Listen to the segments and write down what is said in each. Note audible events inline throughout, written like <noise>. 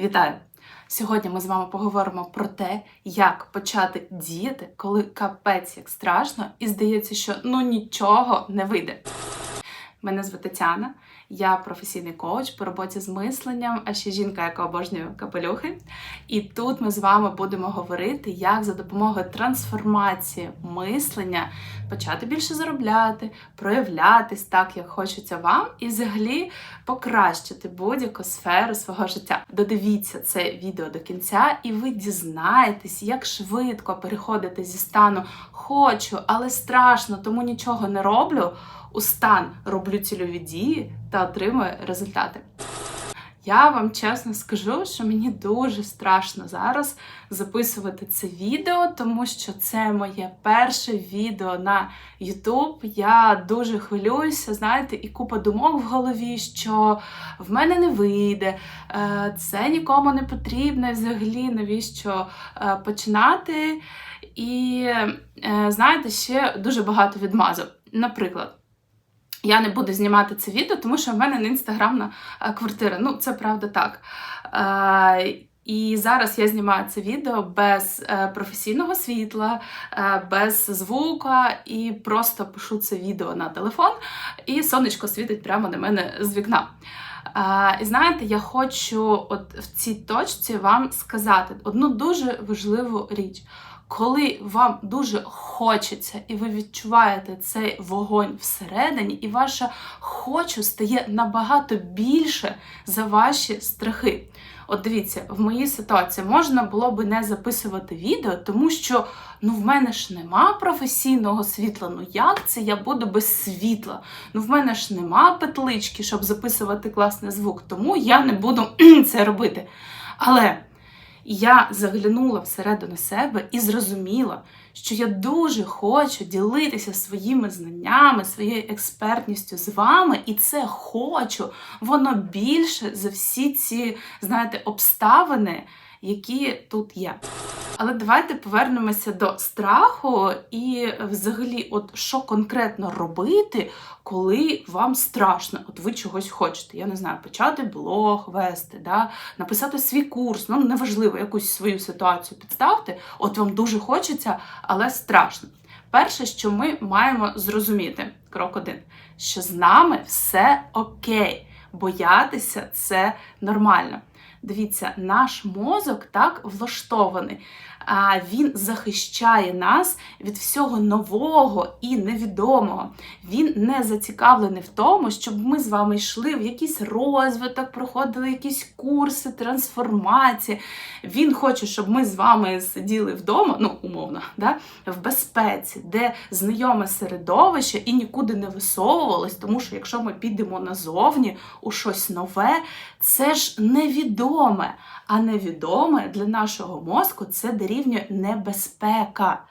Вітаю! Сьогодні ми з вами поговоримо про те, як почати діяти, коли капець як страшно, і здається, що ну нічого не вийде. Мене звати Тетяна, я професійний коуч по роботі з мисленням, а ще жінка, яка обожнює капелюхи. І тут ми з вами будемо говорити, як за допомогою трансформації мислення почати більше заробляти, проявлятись так, як хочеться вам, і взагалі покращити будь-яку сферу свого життя. Додивіться це відео до кінця, і ви дізнаєтесь, як швидко переходити зі стану хочу, але страшно, тому нічого не роблю. У стан роблю цільові дії та отримую результати. Я вам чесно скажу, що мені дуже страшно зараз записувати це відео, тому що це моє перше відео на YouTube. Я дуже хвилююся, знаєте, і купа думок в голові, що в мене не вийде, е, це нікому не потрібно, взагалі навіщо е, починати. І е, знаєте, ще дуже багато відмазок. Наприклад. Я не буду знімати це відео, тому що в мене не інстаграмна е, квартира. Ну, це правда так. Е, і зараз я знімаю це відео без е, професійного світла, без звука, і просто пишу це відео на телефон, і сонечко світить прямо на мене з вікна. І знаєте, я хочу от в цій точці вам сказати одну дуже важливу річ коли вам дуже хочеться, і ви відчуваєте цей вогонь всередині, і ваше хочу стає набагато більше за ваші страхи. От дивіться, в моїй ситуації можна було би не записувати відео, тому що ну в мене ж нема професійного світла. Ну як це я буду без світла? Ну в мене ж нема петлички, щоб записувати класний звук, тому я не буду <clears throat> це робити. Але я заглянула всередину себе і зрозуміла, що я дуже хочу ділитися своїми знаннями, своєю експертністю з вами, і це хочу. Воно більше за всі ці, знаєте, обставини, які тут є. Але давайте повернемося до страху і, взагалі, от що конкретно робити, коли вам страшно, от ви чогось хочете. Я не знаю, почати блог вести, да? написати свій курс, ну неважливо, якусь свою ситуацію підставте. От вам дуже хочеться, але страшно. Перше, що ми маємо зрозуміти, крок один, що з нами все окей. Боятися це нормально. Дивіться, наш мозок так влаштований. Він захищає нас від всього нового і невідомого. Він не зацікавлений в тому, щоб ми з вами йшли в якийсь розвиток, проходили якісь курси, трансформації. Він хоче, щоб ми з вами сиділи вдома, ну, умовно, да, в безпеці, де знайоме середовище і нікуди не висовувалось, тому що якщо ми підемо назовні у щось нове, це ж невідоме. А невідоме для нашого мозку це дорівнює небезпека.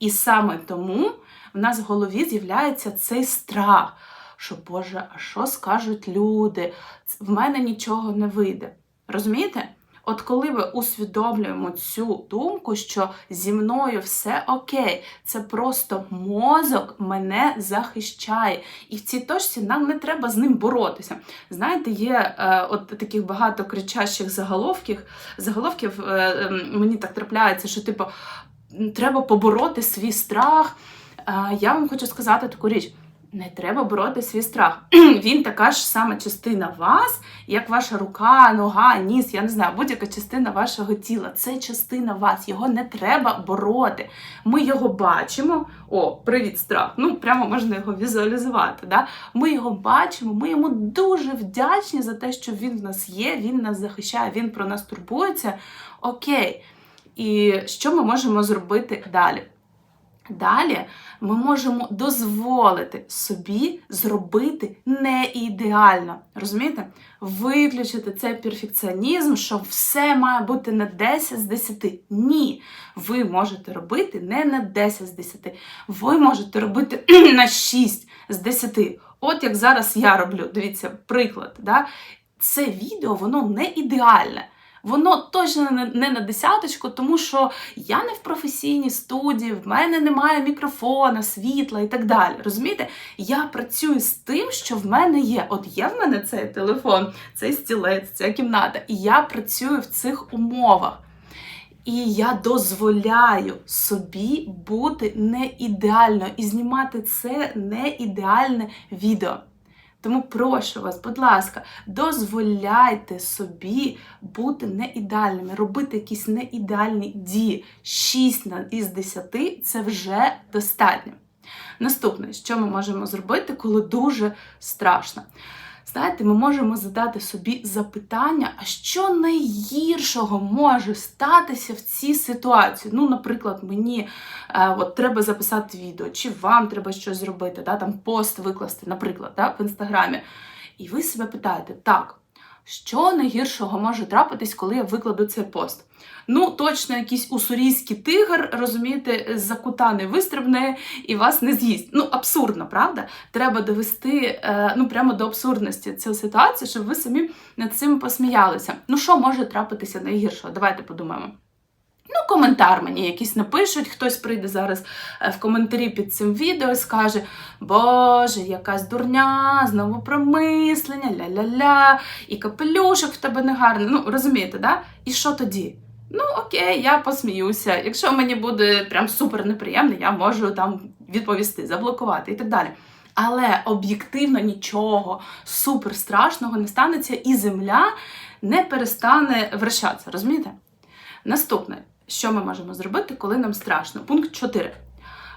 І саме тому в нас в голові з'являється цей страх, що Боже, а що скажуть люди? В мене нічого не вийде. Розумієте? От коли ми усвідомлюємо цю думку, що зі мною все окей, це просто мозок мене захищає. І в цій точці нам не треба з ним боротися. Знаєте, є е, от таких багато кричащих заголовків. Заголовків е, е, мені так трапляється, що типу треба побороти свій страх. Е, я вам хочу сказати таку річ. Не треба бороти свій страх. <clears throat> Він така ж сама частина вас, як ваша рука, нога, ніс, я не знаю, будь-яка частина вашого тіла. Це частина вас, його не треба бороти. Ми його бачимо. О, привіт, страх! Ну, прямо можна його візуалізувати. Да? Ми його бачимо, ми йому дуже вдячні за те, що він в нас є, він нас захищає, він про нас турбується. Окей. І що ми можемо зробити далі? Далі ми можемо дозволити собі зробити не ідеально. Розумієте? Виключити цей перфекціонізм, що все має бути на 10 з 10. Ні. Ви можете робити не на 10 з 10. Ви можете робити <clears throat> на 6 з 10. От як зараз я роблю, дивіться, приклад. Да? Це відео, воно не ідеальне. Воно точно не- на десяточку, тому що я не в професійній студії, в мене немає мікрофона, світла і так далі. Розумієте? Я працюю з тим, що в мене є. От є в мене цей телефон, цей стілець, ця кімната, і я працюю в цих умовах. І я дозволяю собі бути не ідеально і знімати це не ідеальне відео. Тому прошу вас, будь ласка, дозволяйте собі бути не ідеальними, робити якісь не ідеальні дії. 6 із 10 це вже достатньо. Наступне, що ми можемо зробити, коли дуже страшно. Знаєте, ми можемо задати собі запитання, а що найгіршого може статися в цій ситуації? Ну, наприклад, мені е, от, треба записати відео, чи вам треба щось зробити, да, там пост викласти, наприклад, да, в інстаграмі. І ви себе питаєте, так, що найгіршого може трапитись, коли я викладу цей пост? Ну, точно, якийсь усурійський тигр, розумієте, з-за кута не вистрибне і вас не з'їсть. Ну, абсурдно, правда? Треба довести е, ну, прямо до абсурдності цю ситуацію, щоб ви самі над цим посміялися. Ну, що може трапитися найгіршого? Давайте подумаємо. Ну, коментар мені якийсь напишуть, хтось прийде зараз е, в коментарі під цим відео і скаже: Боже, якась дурня, знову промислення, ля-ля-ля, і капелюшок в тебе негарний. Ну, розумієте, да? І що тоді? Ну, окей, я посміюся. Якщо мені буде прям супер неприємно, я можу там відповісти, заблокувати і так далі. Але об'єктивно нічого супер страшного не станеться, і земля не перестане вращатися, розумієте? Наступне, що ми можемо зробити, коли нам страшно? Пункт 4.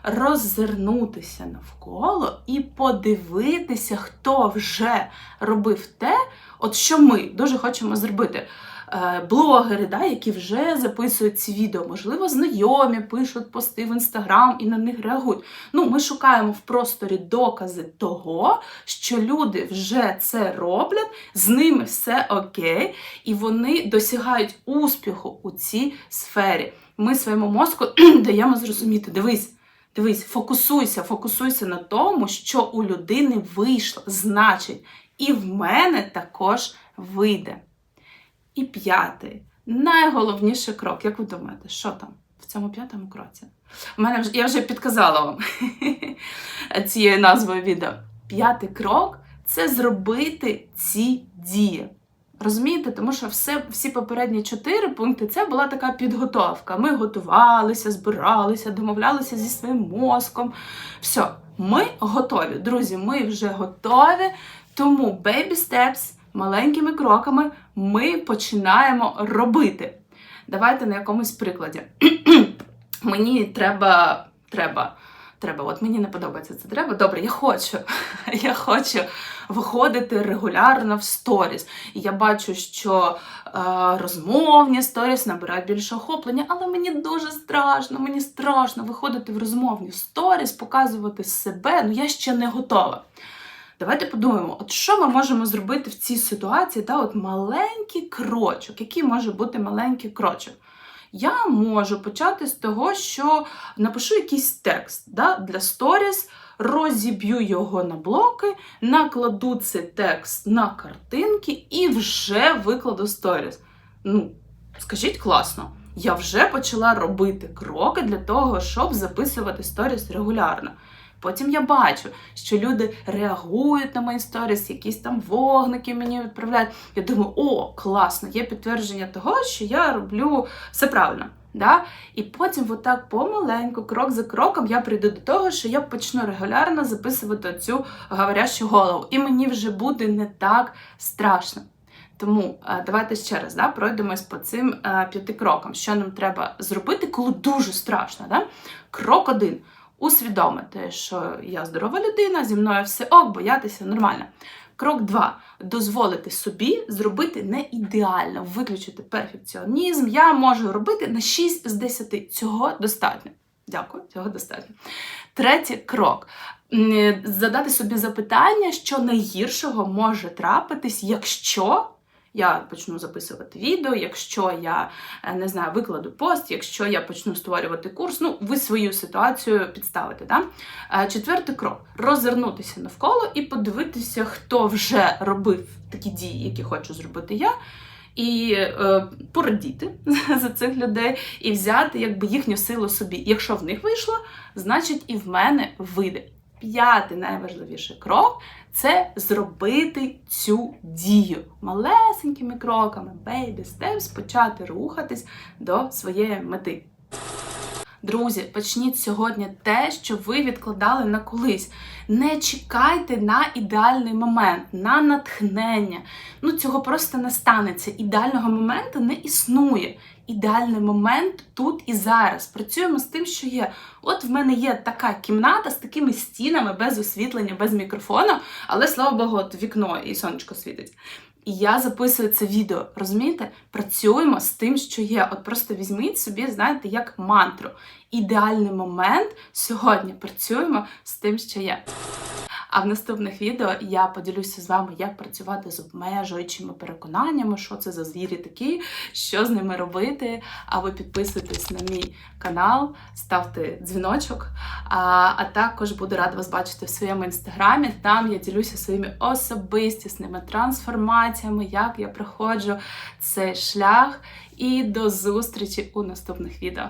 Роззирнутися навколо і подивитися, хто вже робив те, от що ми дуже хочемо зробити. Е, Блогери, да, які вже записують ці відео, можливо, знайомі пишуть пости в інстаграм і на них реагують. Ну, ми шукаємо в просторі докази того, що люди вже це роблять, з ними все окей, і вони досягають успіху у цій сфері. Ми своєму мозку <clears throat> даємо зрозуміти, дивись. Дивись, фокусуйся, фокусуйся на тому, що у людини вийшло. Значить, і в мене також вийде. І п'ятий, найголовніший крок. Як ви думаєте, що там в цьому п'ятому кроці? У мене вже я вже підказала вам <laughs> цією назвою відео. П'ятий крок це зробити ці дії. Розумієте, тому що все, всі попередні чотири пункти це була така підготовка. Ми готувалися, збиралися, домовлялися зі своїм мозком. Все, ми готові. Друзі, ми вже готові. Тому baby steps, маленькими кроками ми починаємо робити. Давайте на якомусь прикладі. <clears throat> мені треба, треба, треба, от мені не подобається це треба. Добре, я хочу. <laughs> я хочу виходити регулярно в сторіс. І я бачу, що е, розмовні сторіс набирають більше охоплення, але мені дуже страшно, мені страшно виходити в розмовні сторіс, показувати себе. Ну я ще не готова. Давайте подумаємо, от що ми можемо зробити в цій ситуації, та от маленький крочок. Який може бути маленький крочок? Я можу почати з того, що напишу якийсь текст да, для сторіс, розіб'ю його на блоки, накладу цей текст на картинки і вже викладу сторіс. Ну, скажіть класно, я вже почала робити кроки для того, щоб записувати сторіс регулярно. Потім я бачу, що люди реагують на мої сторіс, якісь там вогники мені відправляють. Я думаю, о, класно, є підтвердження того, що я роблю все правильно. Да? І потім, отак помаленьку, крок за кроком, я прийду до того, що я почну регулярно записувати цю говорящу голову. І мені вже буде не так страшно. Тому е, давайте ще раз да, пройдемось по цим е, п'яти крокам. Що нам треба зробити, коли дуже страшно. Да? Крок один усвідомити, що я здорова людина, зі мною все ок, боятися нормально. Крок 2. Дозволити собі зробити не ідеально, виключити перфекціонізм. Я можу робити на 6 з 10. Цього достатньо. Дякую, цього достатньо. Третій крок. Задати собі запитання, що найгіршого може трапитись, якщо я почну записувати відео, якщо я е, не знаю, викладу пост, якщо я почну створювати курс, ну ви свою ситуацію підставите. Да? Е, Четвертий крок розвернутися навколо і подивитися, хто вже робив такі дії, які хочу зробити я. і е, порадіти <laughs> за цих людей, і взяти якби їхню силу собі. Якщо в них вийшло, значить і в мене вийде. П'ятий найважливіший крок це зробити цю дію малесенькими кроками, baby steps, почати рухатись до своєї мети. Друзі, почніть сьогодні те, що ви відкладали на колись. Не чекайте на ідеальний момент, на натхнення. Ну, цього просто не станеться. Ідеального моменту не існує. Ідеальний момент тут і зараз. Працюємо з тим, що є. От в мене є така кімната з такими стінами, без освітлення, без мікрофону, але слава Богу, от вікно і сонечко світить. І я записую це відео. Розумієте? Працюємо з тим, що є. От просто візьміть собі, знаєте, як мантру. Ідеальний момент сьогодні працюємо з тим, що є. А в наступних відео я поділюся з вами, як працювати з обмежуючими переконаннями, що це за звірі такі, що з ними робити. А ви підписуйтесь на мій канал, ставте дзвіночок. А, а також буду рада вас бачити в своєму інстаграмі. Там я ділюся своїми особистісними трансформаціями, як я проходжу цей шлях. І до зустрічі у наступних відео.